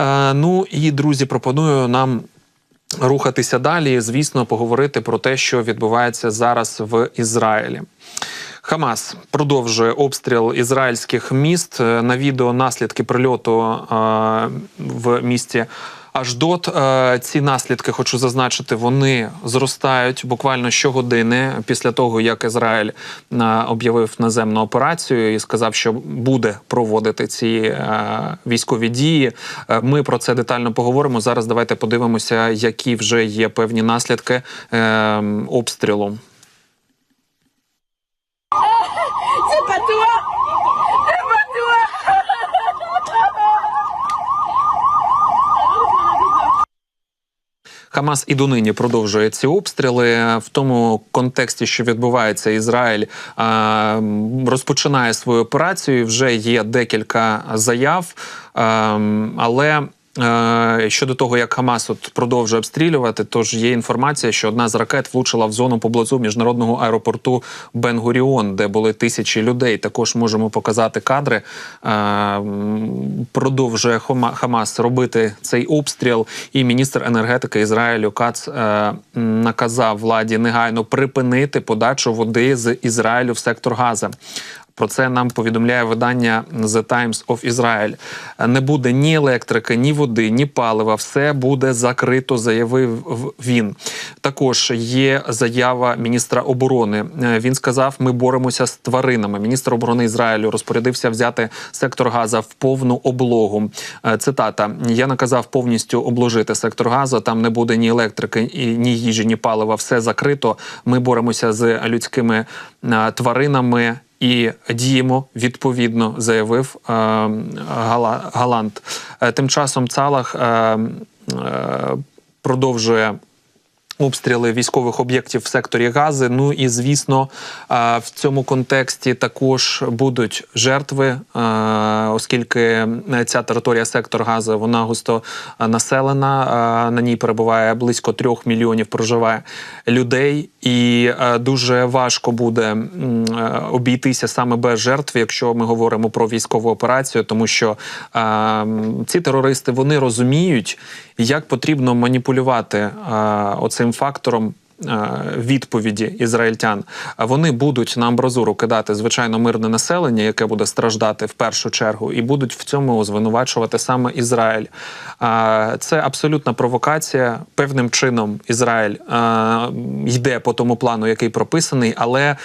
Е, ну і друзі, пропоную нам. Рухатися далі, звісно, поговорити про те, що відбувається зараз в Ізраїлі. Хамас продовжує обстріл ізраїльських міст. Е, На відео наслідки прильоту е, в місті Аждот. Е, Ці наслідки хочу зазначити, вони зростають буквально щогодини після того, як Ізраїль об'явив наземну операцію і сказав, що буде проводити ці військові дії. Ми про це детально поговоримо. Зараз давайте подивимося, які вже є певні наслідки обстрілу. Хамас і донині продовжує ці обстріли в тому контексті, що відбувається Ізраїль, розпочинає свою операцію. Вже є декілька заяв, а, але. Е, Щодо того, як Хамас от продовжує обстрілювати, тож є інформація, що одна з ракет влучила в зону поблизу міжнародного аеропорту Бен-Гуріон, де були тисячі людей. Також можемо показати кадри. Е, Продовжує Хамас робити цей обстріл, і міністр енергетики Ізраїлю Кац е, наказав владі негайно припинити подачу води з Ізраїлю в сектор Газа. Про це нам повідомляє видання The Times of Israel. Не буде ні електрики, ні води, ні палива. Все буде закрито, заявив він. Також є заява міністра оборони. Він сказав: ми боремося з тваринами. Міністр оборони Ізраїлю розпорядився взяти сектор Газа в повну облогу. Е, Цитата: я наказав повністю обложити сектор Газа. Там не буде ні електрики, ні їжі, ні палива. Все закрито. Ми боремося з людськими е, тваринами і діємо відповідно, заявив е, Гала, Галант. Е, Тим часом Цалах е, продовжує. Обстріли військових об'єктів в секторі Гази. Ну і звісно, е, в цьому контексті також будуть жертви, е, оскільки ця територія сектор Гази вона густо е, населена. е, На ній перебуває близько трьох мільйонів проживає людей, і е, дуже важко буде е, обійтися саме без жертв, якщо ми говоримо про військову операцію, тому що е, ці терористи вони розуміють, як потрібно маніпулювати е, оцим фактором. е, Відповіді ізраїльтян вони будуть на амбразуру кидати звичайно мирне населення, яке буде страждати в першу чергу, і будуть в цьому звинувачувати саме Ізраїль. Це абсолютна провокація. Певним чином Ізраїль е, йде по тому плану, який прописаний, але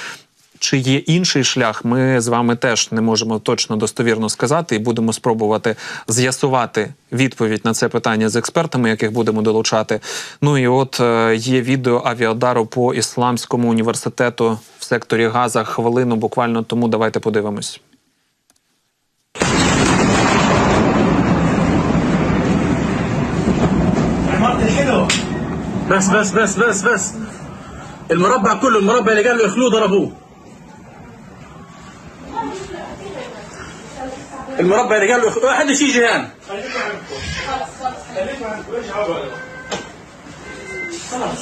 чи є інший шлях, ми з вами теж не можемо точно достовірно сказати, і будемо спробувати з'ясувати відповідь на це питання з експертами, яких будемо долучати. Ну і от е, є відео авіадару по ісламському університету в секторі Газа. Хвилину буквально тому давайте подивимось. عمارة الحلو بس بس بس بس بس المربع كله المربع اللي قالوا يخلوه ضربوه المربع اللي قال له واحد يجي جهان. خليكم عندكم خلاص خلاص خليكوا عندكم إيش هبل خلاص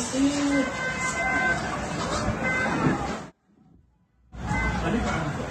خليكوا عندكم